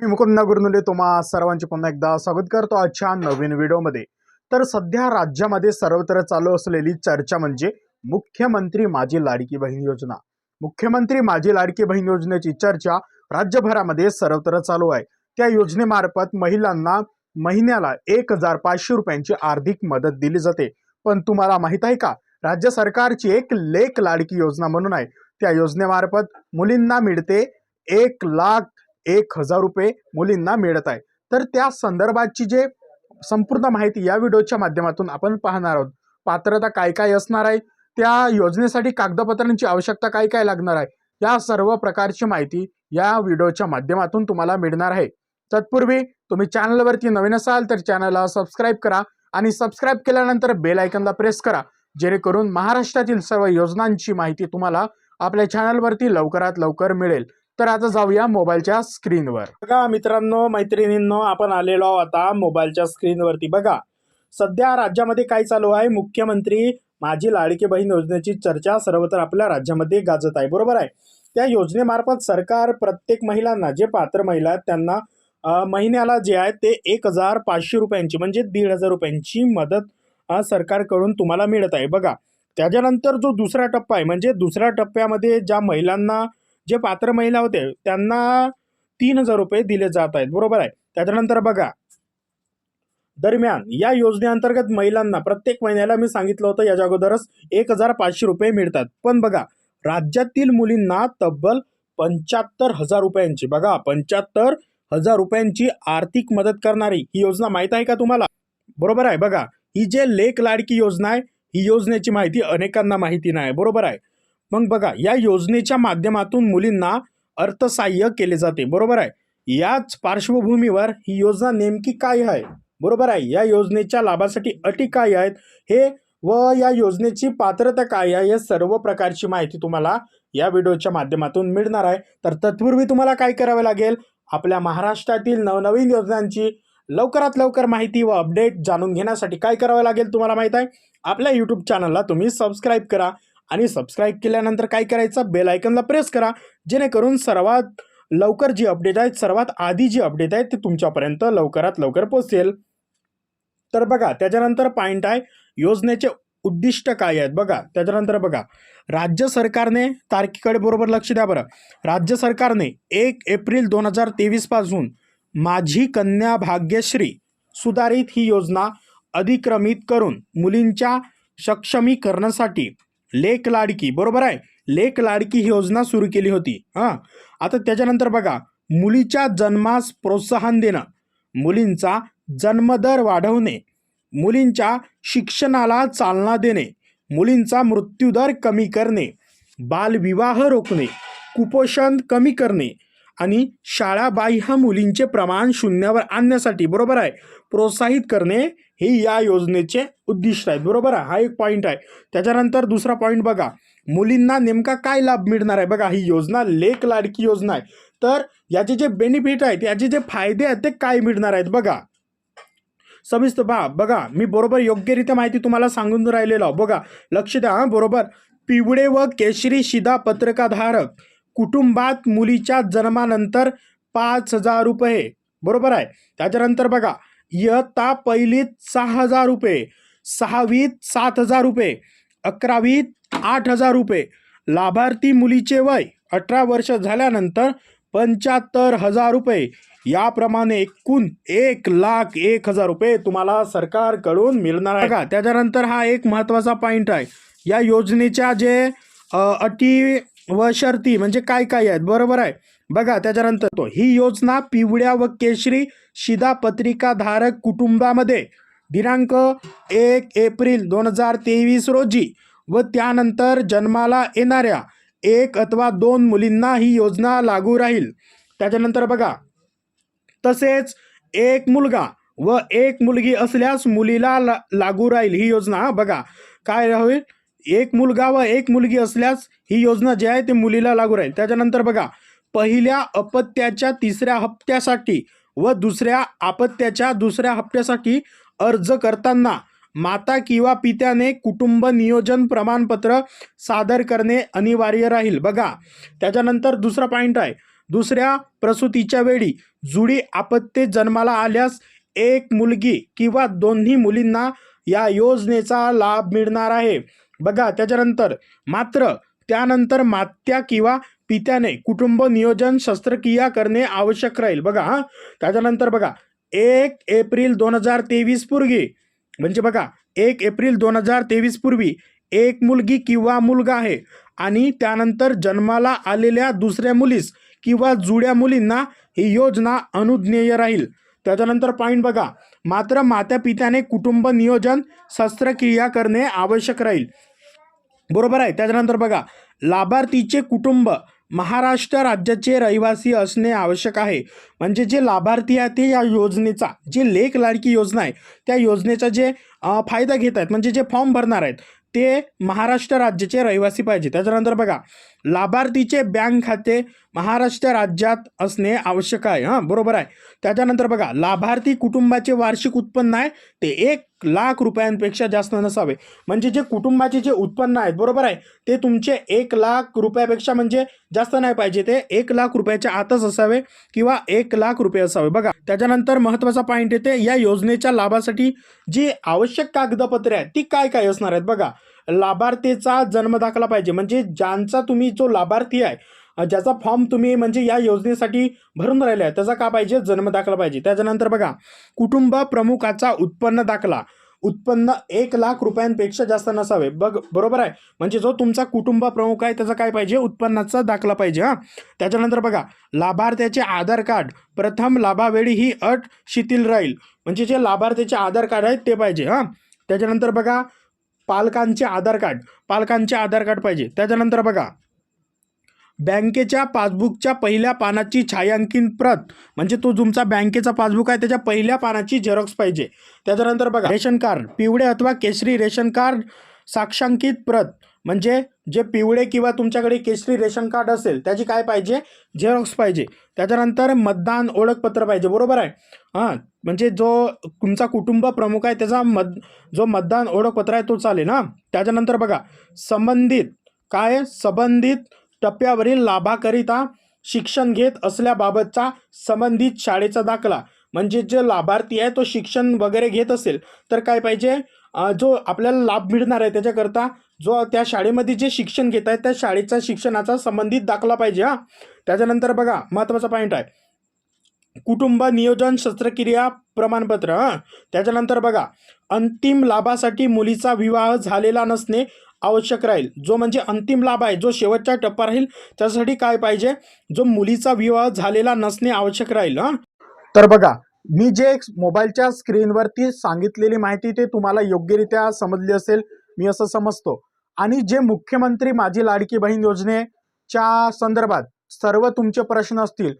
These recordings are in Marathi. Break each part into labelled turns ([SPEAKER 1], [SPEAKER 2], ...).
[SPEAKER 1] मी मुकुंद गुरुनुले तुम्हा सर्वांचे पुन्हा एकदा स्वागत करतो आजच्या नवीन व्हिडिओमध्ये. तर सध्या राज्यामध्ये सर्वत्र चालू असलेली चर्चा म्हणजे मुख्यमंत्री माझी लाडकी बहीण योजना. मुख्यमंत्री माझी लाडकी बहीण योजनेची चर्चा राज्यभरामध्ये सर्वत्र चालू आहे. त्या योजनेमार्फत महिलांना महिन्याला एक हजार पाचशे रुपयांची आर्थिक मदत दिली जाते. पण तुम्हाला माहीत आहे का? राज्य सरकारची एक लेख लाडकी योजना म्हणून आहे. त्या योजनेमार्फत मुलींना मिळते एक लाख एक हजार रुपये मुलींना मिळत आहे. तर त्या संदर्भाची जे संपूर्ण माहिती या व्हिडिओच्या माध्यमातून आपण पाहणार आहोत. पात्रता काय काय असणार आहे? त्या योजनेसाठी कागदपत्रांची आवश्यकता काय काय लागणार आहे? या सर्व प्रकारची माहिती या व्हिडिओच्या माध्यमातून तुम्हाला मिळणार आहे. तत्पूर्वी तुम्ही चॅनलवरती नवीन असाल तर चॅनलला सबस्क्राईब करा आणि सबस्क्राईब केल्यानंतर बेल आयकनला प्रेस करा. जेणेकरून महाराष्ट्रातील सर्व योजनांची माहिती तुम्हाला आपल्या चॅनलवरती लवकरात लवकर मिळेल. तर आता जाऊया मोबाईलच्या स्क्रीनवर. बघा मित्रांनो मैत्रिणींनो आपण आलेलो आहोत आता मोबाईलच्या स्क्रीनवरती. बघा सध्या राज्यामध्ये काय चालू आहे? मुख्यमंत्री माझी लाडकी बहीण योजनेची चर्चा सर्वत्र आपल्या राज्यामध्ये गाजत आहे. बरोबर आहे? त्या योजनेमार्फत सरकार प्रत्येक महिलांना जे पात्र महिला आहेत त्यांना महिन्याला जे आहे ते एक हजार पाचशे रुपयांची म्हणजे दीड हजार रुपयांची मदत सरकारकडून तुम्हाला मिळत आहे. बघा त्याच्यानंतर जो दुसरा टप्पा आहे म्हणजे दुसऱ्या टप्प्यामध्ये ज्या महिलांना जे पात्र महिला होते त्यांना तीन हजार रुपये दिले जात आहेत. बरोबर आहे? त्याच्यानंतर बघा. दरम्यान या योजनेअंतर्गत महिलांना प्रत्येक महिन्याला मी सांगितलं होतं याच्या अगोदरच एक हजार पाचशे रुपये मिळतात. पण बघा राज्यातील मुलींना तब्बल पंच्याहत्तर हजार रुपयांची बघा पंच्याहत्तर हजार रुपयांची आर्थिक मदत करणारी ही योजना माहीत आहे का तुम्हाला? बरोबर आहे? बघा ही जे लेख लाडकी योजना आहे ही योजनेची माहिती अनेकांना माहिती नाही. बरोबर आहे? मग बघा या योजनेच्या माध्यमातून मुलींना अर्थसहाय्य केले जाते. बरोबर आहे? याच पार्श्वभूमीवर ही योजना नेमकी काय आहे? बरोबर आहे? या योजनेच्या लाभासाठी अटी काय आहेत? हे व या योजनेची पात्रता काय आहे? या सर्व प्रकारची माहिती तुम्हाला या व्हिडिओच्या माध्यमातून मिळणार आहे. तर तत्पूर्वी तुम्हाला काय करावे लागेल? आपल्या महाराष्ट्रातील नवनवीन योजनांची लवकरात लवकर माहिती व अपडेट जाणून घेण्यासाठी काय करावं लागेल तुम्हाला माहीत आहे? आपल्या यूट्यूब चॅनलला तुम्ही सबस्क्राईब करा. आणि सबस्क्राईब केल्यानंतर काय करायचं? बेल आयकनला प्रेस करा. जेणेकरून सर्वात लवकर जी अपडेट आहेत सर्वात आधी जी अपडेट आहे ते तुमच्यापर्यंत लवकरात लवकर पोहोचेल. तर बघा त्याच्यानंतर पॉईंट आहे योजनेचे उद्दिष्ट काय आहेत? बघा त्याच्यानंतर बघा. राज्य सरकारने तारखेकडे बरोबर लक्ष द्या बरं. राज्य सरकारने एक एप्रिल दोन हजार तेवीसपासून माझी कन्या भाग्यश्री सुधारित ही योजना अधिक्रमित करून मुलींच्या सक्षमीकरणासाठी लेख लाडकी बरोबर आहे? लेख लाडकी ही योजना सुरू केली होती. हां? आता त्याच्यानंतर बघा मुलीच्या जन्मास प्रोत्साहन देणं मुलींचा जन्मदर वाढवणे मुलींच्या शिक्षणाला चालना देणे मुलींचा मृत्यूदर कमी करणे बालविवाह रोखणे कुपोषण कमी करणे आणि शाळाबाह्य मुलींचे प्रमाण शून्यावर आणण्यासाठी बरोबर आहे? प्रोत्साहित करणे हे या योजनेचे उद्दिष्ट आहेत बरोबर आहे? हा एक पॉईंट आहे. त्याच्यानंतर दुसरा पॉईंट बघा. मुलींना नेमका काय लाभ मिळणार आहे? बघा ही योजना लेख लाडकी योजना आहे. तर याचे जे बेनिफिट आहेत याचे जे फायदे आहेत ते काय मिळणार आहेत? बघा. सविस्तर बा बघा मी बरोबर योग्यरित्या माहिती तुम्हाला सांगून राहिलेलो बघा लक्ष द्या हां बरोबर. पिवळे व केशरी शिधा पत्रकाधारक कुटुंबात मुलीच्या जन्मानंतर पाच हजार रुपये. बरोबर आहे? त्याच्यानंतर बघा इयत्ता पहिलीत सहा हजार रुपये सहावीत सात हजार रुपये अकरावीत आठ हजार रुपये. लाभार्थी मुलीचे वय अठरा वर्ष झाल्यानंतर पंच्याहत्तर हजार रुपये. याप्रमाणे एकूण एक लाख एक हजार रुपये तुम्हाला सरकारकडून मिळणार आहे का त्याच्यानंतर हा एक महत्त्वाचा पॉईंट आहे. या योजनेच्या जे अटी व शर्ती म्हणजे काय काय आहेत बरोबर आहे? बघा त्याच्यानंतर तो ही योजना पिवळ्या व केशरी शिधापत्रिकाधारक कुटुंबामध्ये दिनांक एक एप्रिल दोन हजार तेवीस रोजी व त्यानंतर जन्माला येणाऱ्या एक अथवा दोन मुलींना ही योजना लागू राहील. त्याच्यानंतर बघा तसेच एक मुलगा व एक मुलगी असल्यास मुलीला ला लागू राहील ही योजना. बघा काय होईल? एक मुलगा व एक मुलगी असल्यास ही योजना जी आहे ती मुलीला लागू राहील. त्याच्यानंतर बघा पहिल्या अपत्याच्या तिसऱ्या हप्त्यासाठी व दुसऱ्या आपत्याच्या दुसऱ्या हप्त्यासाठी अर्ज करताना माता किंवा पित्याने कुटुंब नियोजन प्रमाणपत्र सादर करणे अनिवार्य राहील. बघा त्याच्यानंतर दुसरा पॉईंट आहे. दुसऱ्या प्रसूतीच्या वेळी जुडी आपत्ती जन्माला आल्यास एक मुलगी किंवा दोन्ही मुलींना या योजनेचा लाभ मिळणार आहे. बघा त्याच्यानंतर मात्र त्यानंतर मात्या किंवा पित्याने कुटुंब नियोजन शस्त्रक्रिया करणे आवश्यक राहील. बघा हां. त्याच्यानंतर बघा एक एप्रिल दोन हजार तेवीस पूर्वी म्हणजे बघा एक एप्रिल दोन हजार तेवीस पूर्वी एक मुलगी किंवा मुलगा आहे आणि त्यानंतर जन्माला आलेल्या दुसऱ्या मुलीस किंवा जुड्या मुलींना ही योजना अनुज्ञेय राहील. त्याच्यानंतर पॉईंट बघा मात्र माता पित्याने कुटुंब नियोजन शस्त्रक्रिया करणे आवश्यक राहील. बरोबर आहे. त्याच्यानंतर बघा लाभार्थीचे कुटुंब महाराष्ट्र राज्याचे रहिवासी असणे आवश्यक आहे. म्हणजे जे लाभार्थी आहे ते या योजनेचा जे लेख लाडकी योजना आहे त्या योजनेचा जे फायदा घेत आहेत म्हणजे जे फॉर्म भरणार आहेत ते महाराष्ट्र राज्याचे रहिवासी पाहिजे. त्याच्यानंतर बघा लाभार्थीचे बँक खाते महाराष्ट्र राज्यात असणे आवश्यक आहे हां बरोबर आहे. त्याच्यानंतर बघा लाभार्थी कुटुंबाचे वार्षिक उत्पन्न आहे ते एक लाख रुपयांपेक्षा जास्त नसावे. म्हणजे जे कुटुंबाचे जे उत्पन्न आहेत बरोबर आहे ते तुमचे एक लाख रुपयापेक्षा म्हणजे जास्त नाही पाहिजे ते एक लाख रुपयाच्या आतच असावे किंवा एक लाख रुपये असावे. बघा त्याच्यानंतर महत्त्वाचा पॉईंट येते या योजनेच्या लाभासाठी जी आवश्यक कागदपत्रे आहेत ती काय काय असणार आहेत? बघा लाभार्थीचा जन्म दाखला पाहिजे. म्हणजे ज्यांचा तुम्ही जो लाभार्थी आहे ज्याचा फॉर्म तुम्ही म्हणजे या योजनेसाठी भरून राहिला आहे त्याचा का पाहिजे? जन्म दाखला पाहिजे. त्याच्यानंतर बघा कुटुंब प्रमुखाचा उत्पन्न दाखला. उत्पन्न एक लाख रुपयांपेक्षा जास्त नसावे. बघ बरोबर आहे? म्हणजे जो तुमचा कुटुंब प्रमुख आहे त्याचा काय पाहिजे? उत्पन्नाचा दाखला पाहिजे हां. त्याच्यानंतर बघा लाभार्थ्याचे आधार कार्ड. प्रथम लाभावेळी ही अट शिथिल राहील. म्हणजे जे लाभार्थ्याचे आधार कार्ड आहेत ते पाहिजे हां. त्याच्यानंतर बघा पालकांचे आधार कार्ड पालकांचे आधार कार्ड पाहिजे. त्याच्यानंतर बघा बँकेच्या पासबुकच्या पहिल्या पानाची छायांकित प्रत म्हणजे तो तुमचा बँकेचा पासबुक आहे त्याच्या पहिल्या पानाची झेरॉक्स पाहिजे. त्याच्यानंतर बघा रेशन कार्ड पिवळे अथवा केशरी रेशन कार्ड साक्षांकित प्रत म्हणजे जे पिवळे किंवा तुमच्याकडे केशरी रेशन कार्ड असेल त्याची काय पाहिजे? झेरॉक्स पाहिजे. त्याच्यानंतर मतदान ओळखपत्र पाहिजे. बरोबर आहे? हां. म्हणजे जो तुमचा कुटुंब प्रमुख आहे त्याचा मत जो मतदान ओळखपत्र आहे तो चालेल ना त्याच्यानंतर बघा संबंधित काय? संबंधित टप्प्यावरील लाभाकरिता शिक्षण घेत असल्याबाबतचा संबंधित शाळेचा दाखला. म्हणजे जे लाभार्थी आहे तो शिक्षण वगैरे घेत असेल तर काय पाहिजे? जो आपल्याला लाभ मिळणार आहे त्याच्याकरता जो त्या शाळेमध्ये जे शिक्षण घेत आहे त्या शाळेचा शिक्षणाचा संबंधित दाखला पाहिजे हां. त्याच्यानंतर बघा महत्त्वाचा पॉईंट आहे. कुटुंब नियोजन शस्त्रक्रिया प्रमाणपत्र हां. त्याच्यानंतर बघा अंतिम लाभासाठी मुलीचा विवाह झालेला नसणे आवश्यक राहील. जो म्हणजे अंतिम लाभ आहे जो शेवटचा टप्पा राहील त्यासाठी काय पाहिजे? जो मुलीचा विवाह झालेला नसणे आवश्यक राहील हां. तर बघा मी जे मोबाईलच्या स्क्रीनवरती सांगितलेली माहिती ते तुम्हाला योग्यरित्या समजली असेल मी असं समजतो. आणि जे मुख्यमंत्री माझी लाडकी बहीण योजनेच्या संदर्भात सर्व तुमचे प्रश्न असतील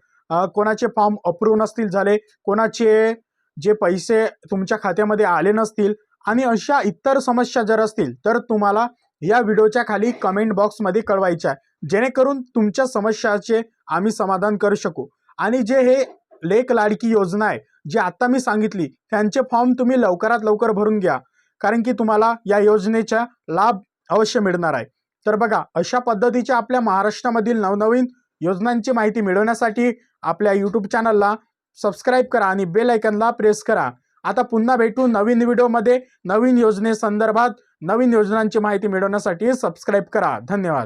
[SPEAKER 1] कोणाचे फॉर्म अप्रूव्ह नसतील झाले कोणाचे जे पैसे तुमच्या खात्यामध्ये आले नसतील आणि अशा इतर समस्या जर असतील तर तुम्हाला या व्हिडिओच्या खाली कमेंट बॉक्समध्ये कळवायच्या आहे. जेणेकरून तुमच्या समस्याचे आम्ही समाधान करू शकू. आणि जे हे लेख लाडकी योजना आहे जी आता मी सांगितली त्यांचे फॉर्म तुम्ही लवकरात लवकर भरून घ्या. कारण की तुम्हाला या योजनेचा लाभ अवश्य मिळणार आहे. तर बघा अशा पद्धतीच्या आपल्या महाराष्ट्रामधील नवनवीन योजनांची माहिती मिळवण्यासाठी आपल्या यूट्यूब चॅनलला सबस्क्राईब करा आणि बेल आयकनला प्रेस करा. आता पुन्हा भेटू नवीन व्हिडिओमध्ये नवीन योजनेसंदर्भात नवीन योजनांची माहिती मिळवण्यासाठी सबस्क्राईब करा. धन्यवाद.